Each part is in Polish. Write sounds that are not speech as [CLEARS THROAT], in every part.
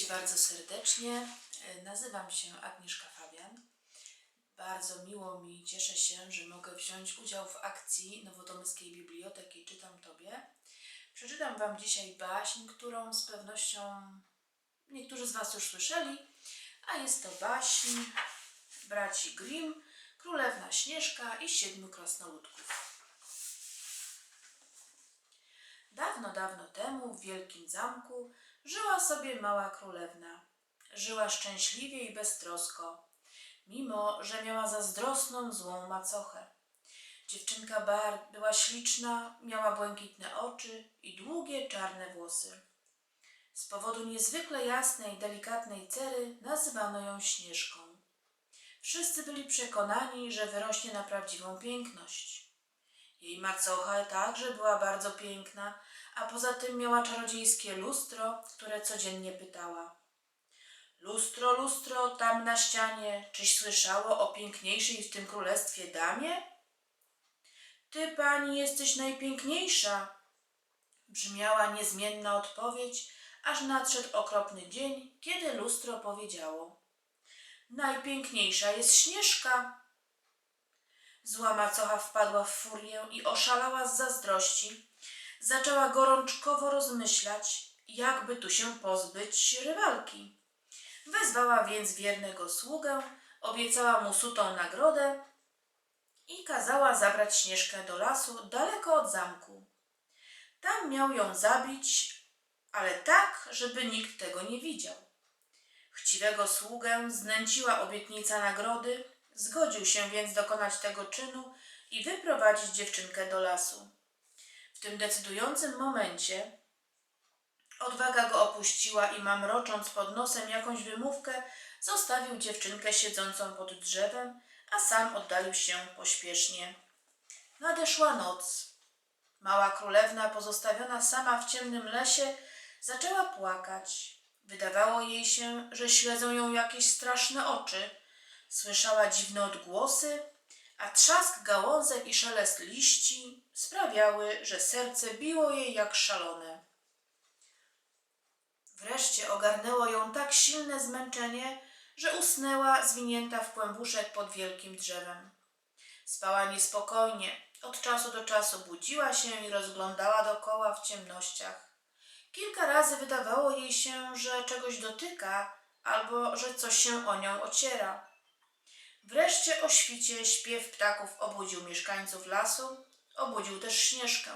Dzieci, bardzo serdecznie. E, Nazywam się Agnieszka Fabian. Bardzo miło mi, cieszę się, że mogę wziąć udział w akcji Nowotomyskiej Biblioteki Czytam Tobie. Przeczytam Wam dzisiaj baśń, którą z pewnością niektórzy z Was już słyszeli, a jest to baśń braci Grimm, Królewna Śnieżka i Siedmiu Krasnoludków. Dawno, dawno temu w wielkim zamku żyła sobie mała królewna. Żyła szczęśliwie i beztrosko, mimo że miała zazdrosną, złą macochę. Dziewczynka bar była śliczna, miała błękitne oczy i długie, czarne włosy. Z powodu niezwykle jasnej, delikatnej cery nazywano ją Śnieżką. Wszyscy byli przekonani, że wyrośnie na prawdziwą piękność. Jej macocha także była bardzo piękna, a poza tym miała czarodziejskie lustro, które codziennie pytała. Lustro, lustro, tam na ścianie, czyś słyszało o piękniejszej w tym królestwie damie? Ty, pani, jesteś najpiękniejsza, brzmiała niezmienna odpowiedź, aż nadszedł okropny dzień, kiedy lustro powiedziało. Najpiękniejsza jest Śnieżka. Zła macocha wpadła w furię i oszalała z zazdrości. Zaczęła gorączkowo rozmyślać, jakby tu się pozbyć rywalki. Wezwała więc wiernego sługę, obiecała mu sutą nagrodę i kazała zabrać Śnieżkę do lasu daleko od zamku. Tam miał ją zabić, ale tak, żeby nikt tego nie widział. Chciwego sługę znęciła obietnica nagrody, zgodził się więc dokonać tego czynu i wyprowadzić dziewczynkę do lasu. W tym decydującym momencie odwaga go opuściła i mamrocząc pod nosem jakąś wymówkę, zostawił dziewczynkę siedzącą pod drzewem, a sam oddalił się pośpiesznie. Nadeszła noc. Mała królewna, pozostawiona sama w ciemnym lesie, zaczęła płakać. Wydawało jej się, że śledzą ją jakieś straszne oczy. Słyszała dziwne odgłosy, a trzask gałązek i szelest liści sprawiały, że serce biło jej jak szalone. Wreszcie ogarnęło ją tak silne zmęczenie, że usnęła zwinięta w kłębuszek pod wielkim drzewem. Spała niespokojnie, od czasu do czasu budziła się i rozglądała dokoła w ciemnościach. Kilka razy wydawało jej się, że czegoś dotyka albo że coś się o nią ociera. Wreszcie o świcie śpiew ptaków obudził mieszkańców lasu, obudził też Śnieżkę.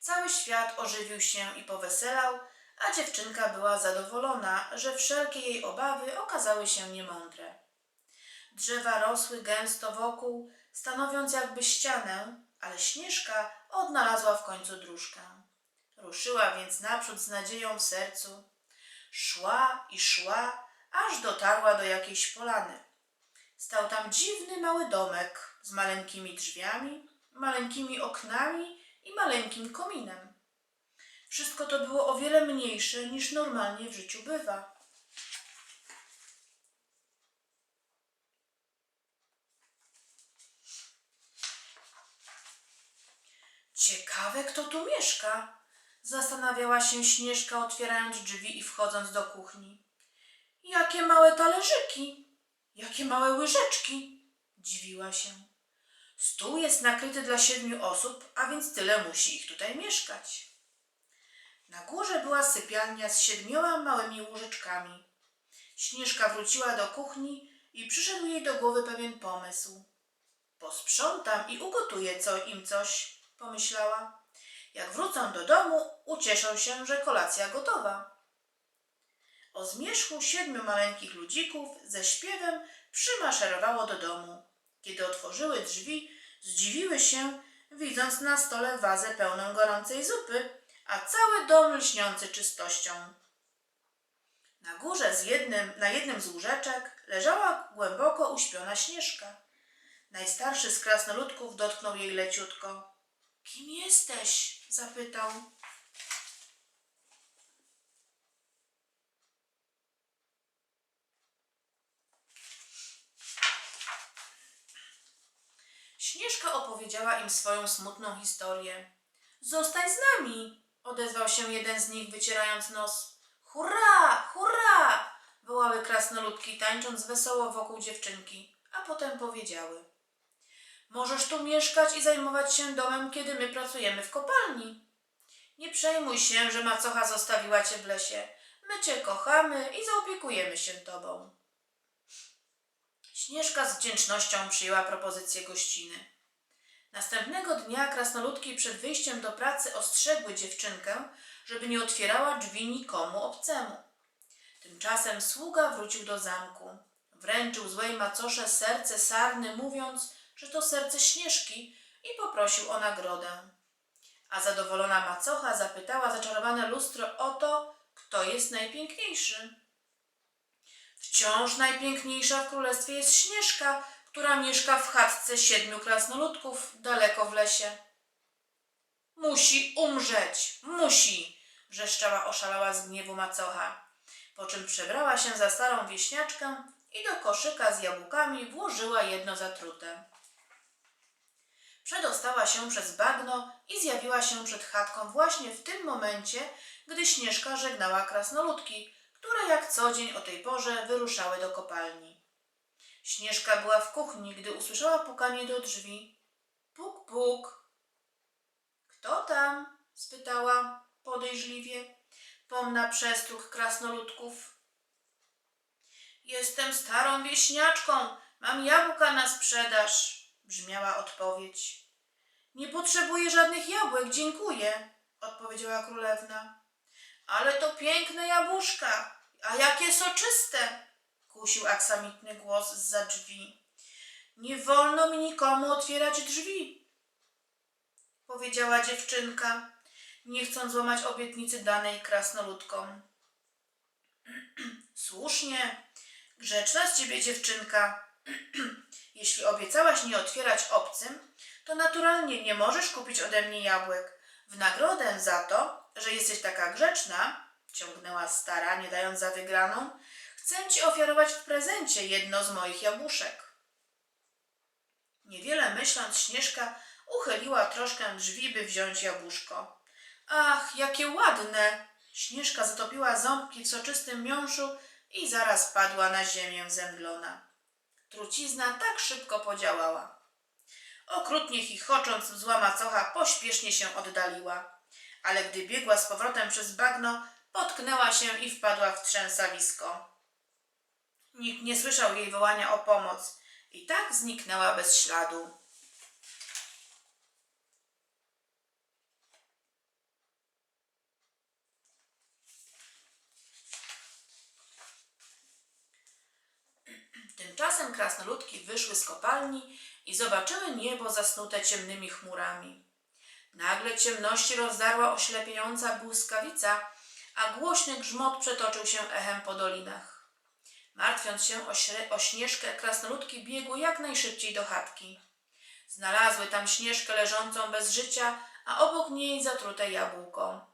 Cały świat ożywił się i poweselał, a dziewczynka była zadowolona, że wszelkie jej obawy okazały się niemądre. Drzewa rosły gęsto wokół, stanowiąc jakby ścianę, ale Śnieżka odnalazła w końcu dróżkę. Ruszyła więc naprzód z nadzieją w sercu. Szła i szła, aż dotarła do jakiejś polany. Stał tam dziwny mały domek z maleńkimi drzwiami, maleńkimi oknami i maleńkim kominem. Wszystko to było o wiele mniejsze niż normalnie w życiu bywa. Ciekawe, kto tu mieszka, zastanawiała się Śnieżka, otwierając drzwi i wchodząc do kuchni. Jakie małe talerzyki, jakie małe łyżeczki, dziwiła się. Stół jest nakryty dla siedmiu osób, a więc tyle musi ich tutaj mieszkać. Na górze była sypialnia z siedmioma małymi łyżeczkami. Śnieżka wróciła do kuchni i przyszedł jej do głowy pewien pomysł. Posprzątam i ugotuję co im coś, pomyślała. Jak wrócą do domu, ucieszą się, że kolacja gotowa. O zmierzchu siedmiu maleńkich ludzików ze śpiewem przymaszerowało do domu. Kiedy otworzyły drzwi, zdziwiły się, widząc na stole wazę pełną gorącej zupy, a cały dom lśniący czystością. Na górze z jednym, na jednym z łóżeczek leżała głęboko uśpiona Śnieżka. Najstarszy z krasnoludków dotknął jej leciutko. Kim jesteś? zapytał. Śnieżka opowiedziała im swoją smutną historię. Zostań z nami, odezwał się jeden z nich, wycierając nos. Hurra, hurra! wołały krasnoludki, tańcząc wesoło wokół dziewczynki, a potem powiedziały. Możesz tu mieszkać i zajmować się domem, kiedy my pracujemy w kopalni. Nie przejmuj się, że macocha zostawiła cię w lesie. My cię kochamy i zaopiekujemy się tobą. Śnieżka z wdzięcznością przyjęła propozycję gościny. Następnego dnia krasnoludki przed wyjściem do pracy ostrzegły dziewczynkę, żeby nie otwierała drzwi nikomu obcemu. Tymczasem sługa wrócił do zamku. Wręczył złej macosze serce sarny, mówiąc, że to serce Śnieżki i poprosił o nagrodę. A zadowolona macocha zapytała zaczarowane lustro o to, kto jest najpiękniejszy. Wciąż najpiękniejsza w królestwie jest Śnieżka, która mieszka w chatce siedmiu krasnoludków daleko w lesie. Musi umrzeć, musi! wrzeszczała oszalała z gniewu macocha, po czym przebrała się za starą wieśniaczkę i do koszyka z jabłkami włożyła jedno zatrute. Przedostała się przez bagno i zjawiła się przed chatką właśnie w tym momencie, gdy Śnieżka żegnała krasnoludki, które jak co dzień o tej porze wyruszały do kopalni. Śnieżka była w kuchni, gdy usłyszała pukanie do drzwi. Puk, puk. Kto tam? spytała podejrzliwie. Pomna przestrach krasnoludków. Jestem starą wieśniaczką, mam jabłka na sprzedaż, brzmiała odpowiedź. Nie potrzebuję żadnych jabłek, dziękuję, odpowiedziała królewna. Ale to piękne jabłuszka, a jakie soczyste, kusił aksamitny głos zza drzwi. Nie wolno mi nikomu otwierać drzwi, powiedziała dziewczynka, nie chcąc złamać obietnicy danej krasnoludkom. [CLEARS THROAT] Słusznie, grzeczna z ciebie dziewczynka. [CLEARS THROAT] Jeśli obiecałaś nie otwierać obcym, to naturalnie nie możesz kupić ode mnie jabłek. W nagrodę za to, że jesteś taka grzeczna, ciągnęła stara, nie dając za wygraną, chcę ci ofiarować w prezencie jedno z moich jabłuszek. Niewiele myśląc, Śnieżka uchyliła troszkę drzwi, by wziąć jabłuszko. Ach, jakie ładne! Śnieżka zatopiła ząbki w soczystym miąższu i zaraz padła na ziemię zemdlona. Trucizna tak szybko podziałała. Okrutnie chichocząc, zła macocha pośpiesznie się oddaliła, ale gdy biegła z powrotem przez bagno, potknęła się i wpadła w trzęsawisko. Nikt nie słyszał jej wołania o pomoc i tak zniknęła bez śladu. Tymczasem krasnoludki wyszły z kopalni i zobaczyły niebo zasnute ciemnymi chmurami. Nagle ciemności rozdarła oślepiająca błyskawica, a głośny grzmot przetoczył się echem po dolinach. Martwiąc się o, o Śnieżkę, krasnoludki biegły jak najszybciej do chatki. Znalazły tam Śnieżkę leżącą bez życia, a obok niej zatrute jabłko.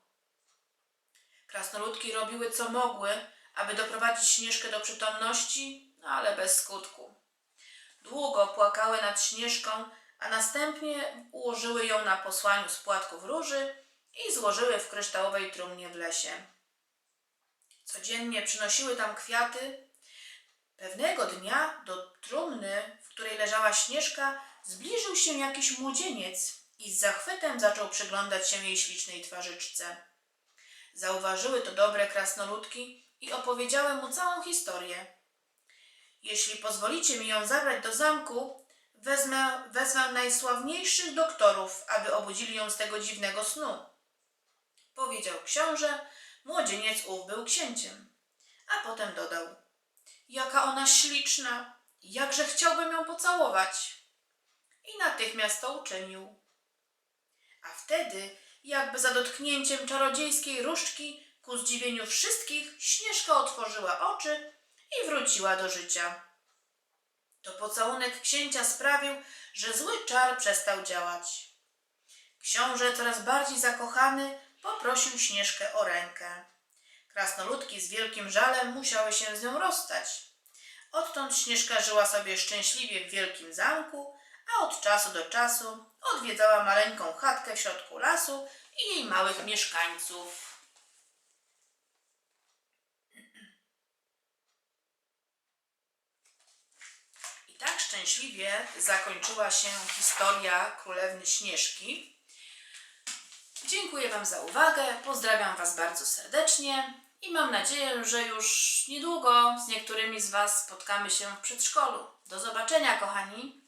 Krasnoludki robiły co mogły, aby doprowadzić Śnieżkę do przytomności, no ale bez skutku. Długo płakały nad Śnieżką, a następnie ułożyły ją na posłaniu z płatków róży i złożyły w kryształowej trumnie w lesie. Codziennie przynosiły tam kwiaty. Pewnego dnia do trumny, w której leżała Śnieżka, zbliżył się jakiś młodzieniec i z zachwytem zaczął przyglądać się jej ślicznej twarzyczce. Zauważyły to dobre krasnoludki i opowiedziały mu całą historię. Jeśli pozwolicie mi ją zabrać do zamku, wezmę, wezmę najsławniejszych doktorów, aby obudzili ją z tego dziwnego snu. Powiedział książę, młodzieniec ów był księciem. A potem dodał, jaka ona śliczna, jakże chciałbym ją pocałować. I natychmiast to uczynił. A wtedy, jakby za dotknięciem czarodziejskiej różdżki, ku zdziwieniu wszystkich, Śnieżka otworzyła oczy i wróciła do życia. To pocałunek księcia sprawił, że zły czar przestał działać. Książę, coraz bardziej zakochany, poprosił Śnieżkę o rękę. Krasnoludki z wielkim żalem musiały się z nią rozstać. Odtąd Śnieżka żyła sobie szczęśliwie w wielkim zamku, a od czasu do czasu odwiedzała maleńką chatkę w środku lasu i jej małych mieszkańców. I tak szczęśliwie zakończyła się historia królewny Śnieżki. Dziękuję Wam za uwagę, pozdrawiam Was bardzo serdecznie i mam nadzieję, że już niedługo z niektórymi z Was spotkamy się w przedszkolu. Do zobaczenia, kochani!